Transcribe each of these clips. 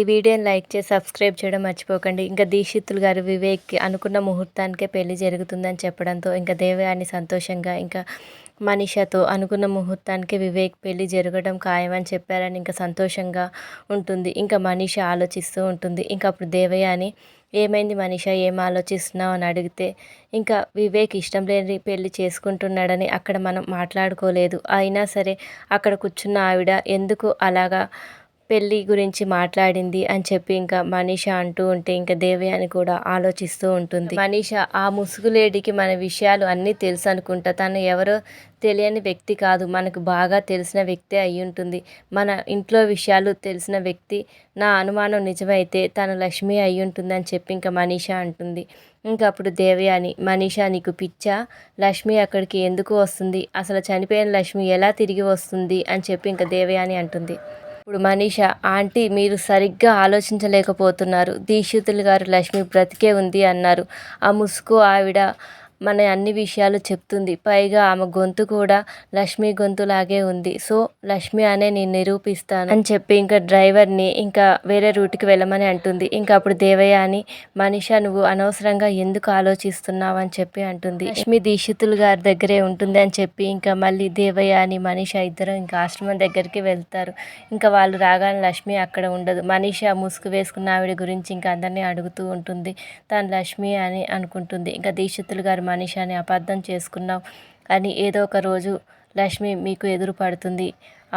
ఈ వీడియోని లైక్ చేసి సబ్స్క్రైబ్ చేయడం మర్చిపోకండి ఇంకా దీక్షితులు గారు వివేక్ అనుకున్న ముహూర్తానికే పెళ్లి జరుగుతుందని చెప్పడంతో ఇంకా దేవయాని సంతోషంగా ఇంకా మనిషతో అనుకున్న ముహూర్తానికి వివేక్ పెళ్లి జరగడం ఖాయమని చెప్పారని ఇంకా సంతోషంగా ఉంటుంది ఇంకా మనిషి ఆలోచిస్తూ ఉంటుంది ఇంకా అప్పుడు దేవయాని ఏమైంది మనిష ఏం ఆలోచిస్తున్నావు అని అడిగితే ఇంకా వివేక్ ఇష్టం లేని పెళ్లి చేసుకుంటున్నాడని అక్కడ మనం మాట్లాడుకోలేదు అయినా సరే అక్కడ కూర్చున్న ఆవిడ ఎందుకు అలాగా పెళ్ళి గురించి మాట్లాడింది అని చెప్పి ఇంకా మనీష అంటూ ఉంటే ఇంకా దేవయాని కూడా ఆలోచిస్తూ ఉంటుంది మనీష ఆ ముసుగులేడికి మన విషయాలు అన్నీ తెలుసు అనుకుంటా తను ఎవరో తెలియని వ్యక్తి కాదు మనకు బాగా తెలిసిన వ్యక్తి అయి ఉంటుంది మన ఇంట్లో విషయాలు తెలిసిన వ్యక్తి నా అనుమానం నిజమైతే తను లక్ష్మి అయి ఉంటుంది అని చెప్పి ఇంకా మనీష అంటుంది ఇంకా అప్పుడు దేవయాని మనీష నీకు పిచ్చా లక్ష్మి అక్కడికి ఎందుకు వస్తుంది అసలు చనిపోయిన లక్ష్మి ఎలా తిరిగి వస్తుంది అని చెప్పి ఇంకా దేవయాని అంటుంది ఇప్పుడు మనీష ఆంటీ మీరు సరిగ్గా ఆలోచించలేకపోతున్నారు దీక్షితులు గారు లక్ష్మి బ్రతికే ఉంది అన్నారు ఆ ముసుగు ఆవిడ మన అన్ని విషయాలు చెప్తుంది పైగా ఆమె గొంతు కూడా లక్ష్మి గొంతులాగే ఉంది సో లక్ష్మి అనే నేను నిరూపిస్తాను అని చెప్పి ఇంకా డ్రైవర్ని ఇంకా వేరే రూట్కి వెళ్ళమని అంటుంది ఇంకా అప్పుడు దేవయ్య అని మనిష నువ్వు అనవసరంగా ఎందుకు ఆలోచిస్తున్నావు అని చెప్పి అంటుంది లక్ష్మి దీక్షితులు గారి దగ్గరే ఉంటుంది అని చెప్పి ఇంకా మళ్ళీ దేవయ్య అని మనిష ఇద్దరు ఇంకా ఆశ్రమం దగ్గరికి వెళ్తారు ఇంకా వాళ్ళు రాగానే లక్ష్మి అక్కడ ఉండదు మనిష ముసుగు వేసుకున్న ఆవిడ గురించి ఇంకా అందరినీ అడుగుతూ ఉంటుంది తను లక్ష్మి అని అనుకుంటుంది ఇంకా దీక్షితులు గారు మనిషాని అపార్థం చేసుకున్నావు అని ఏదో ఒక రోజు లక్ష్మి మీకు ఎదురు పడుతుంది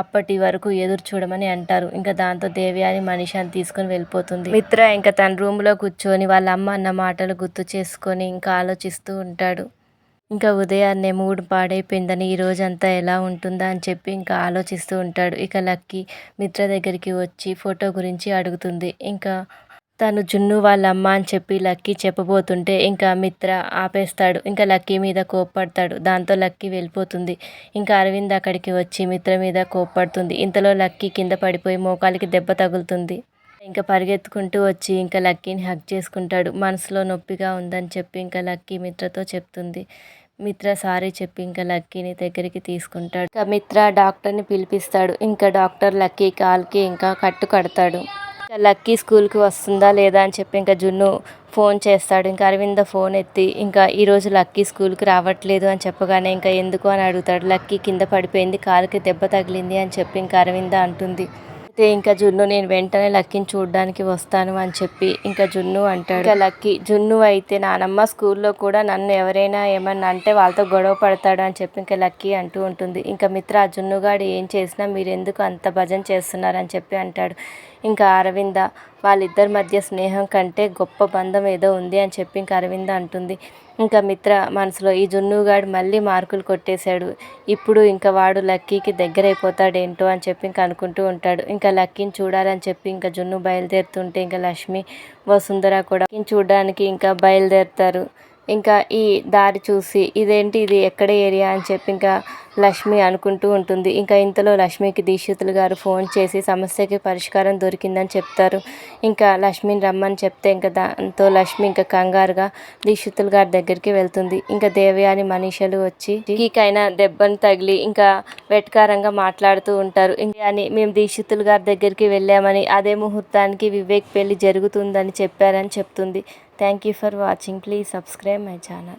అప్పటి వరకు ఎదురు చూడమని అంటారు ఇంకా దాంతో దేవి అని అని తీసుకొని వెళ్ళిపోతుంది మిత్ర ఇంకా తన రూమ్లో కూర్చొని వాళ్ళ అమ్మ అన్న మాటలు గుర్తు చేసుకొని ఇంకా ఆలోచిస్తూ ఉంటాడు ఇంకా ఉదయాన్నే మూడు పాడైపోయిందని ఈ రోజంతా ఎలా ఉంటుందా అని చెప్పి ఇంకా ఆలోచిస్తూ ఉంటాడు ఇక లక్కీ మిత్ర దగ్గరికి వచ్చి ఫోటో గురించి అడుగుతుంది ఇంకా తను జున్ను వాళ్ళ అమ్మ అని చెప్పి లక్కీ చెప్పబోతుంటే ఇంకా మిత్ర ఆపేస్తాడు ఇంకా లక్కీ మీద కోప్పడతాడు దాంతో లక్కీ వెళ్ళిపోతుంది ఇంకా అరవింద్ అక్కడికి వచ్చి మిత్ర మీద కోప్పడుతుంది ఇంతలో లక్కీ కింద పడిపోయి మోకాలికి దెబ్బ తగులుతుంది ఇంకా పరిగెత్తుకుంటూ వచ్చి ఇంకా లక్కీని హక్ చేసుకుంటాడు మనసులో నొప్పిగా ఉందని చెప్పి ఇంకా లక్కీ మిత్రతో చెప్తుంది మిత్ర సారీ చెప్పి ఇంకా లక్కీని దగ్గరికి తీసుకుంటాడు ఇంకా మిత్ర డాక్టర్ని పిలిపిస్తాడు ఇంకా డాక్టర్ లక్కీ కాల్కి ఇంకా కట్టు కడతాడు లక్కీ స్కూల్కి వస్తుందా లేదా అని చెప్పి ఇంకా జున్ను ఫోన్ చేస్తాడు ఇంకా అరవింద ఫోన్ ఎత్తి ఇంకా ఈరోజు లక్కీ స్కూల్కి రావట్లేదు అని చెప్పగానే ఇంకా ఎందుకు అని అడుగుతాడు లక్కీ కింద పడిపోయింది కాలుకి దెబ్బ తగిలింది అని చెప్పి ఇంకా అరవింద అంటుంది అయితే ఇంకా జున్ను నేను వెంటనే లక్కీని చూడడానికి వస్తాను అని చెప్పి ఇంకా జున్ను అంటాడు ఇంకా లక్కీ జున్ను అయితే నానమ్మ స్కూల్లో కూడా నన్ను ఎవరైనా ఏమన్నా అంటే వాళ్ళతో గొడవ పడతాడు అని చెప్పి ఇంకా లక్కీ అంటూ ఉంటుంది ఇంకా మిత్ర జున్నుగాడు ఏం చేసినా మీరు ఎందుకు అంత భజన చేస్తున్నారని చెప్పి అంటాడు ఇంకా అరవింద వాళ్ళిద్దరి మధ్య స్నేహం కంటే గొప్ప బంధం ఏదో ఉంది అని చెప్పి ఇంకా అరవింద అంటుంది ఇంకా మిత్ర మనసులో ఈ జున్నుగాడు మళ్ళీ మార్కులు కొట్టేశాడు ఇప్పుడు ఇంకా వాడు లక్కీకి దగ్గర అయిపోతాడేంటో అని చెప్పి ఇంకా అనుకుంటూ ఉంటాడు ఇంకా లక్కీని చూడాలని చెప్పి ఇంకా జున్ను బయలుదేరుతుంటే ఇంకా లక్ష్మి వసుంధర కూడా చూడడానికి ఇంకా బయలుదేరుతారు ఇంకా ఈ దారి చూసి ఇదేంటి ఇది ఎక్కడ ఏరియా అని చెప్పి ఇంకా లక్ష్మి అనుకుంటూ ఉంటుంది ఇంకా ఇంతలో లక్ష్మికి దీక్షితులు గారు ఫోన్ చేసి సమస్యకి పరిష్కారం దొరికిందని చెప్తారు ఇంకా లక్ష్మిని రమ్మని చెప్తే ఇంకా దాంతో లక్ష్మి ఇంకా కంగారుగా దీక్షితులు గారి దగ్గరికి వెళ్తుంది ఇంకా దేవయాని మనీషలు వచ్చి ఈకైనా దెబ్బను తగిలి ఇంకా వెటకారంగా మాట్లాడుతూ ఉంటారు ఇంకా అని మేము దీక్షితులు గారి దగ్గరికి వెళ్ళామని అదే ముహూర్తానికి వివేక్ పెళ్లి జరుగుతుందని చెప్పారని చెప్తుంది Thank you for watching. Please subscribe my channel.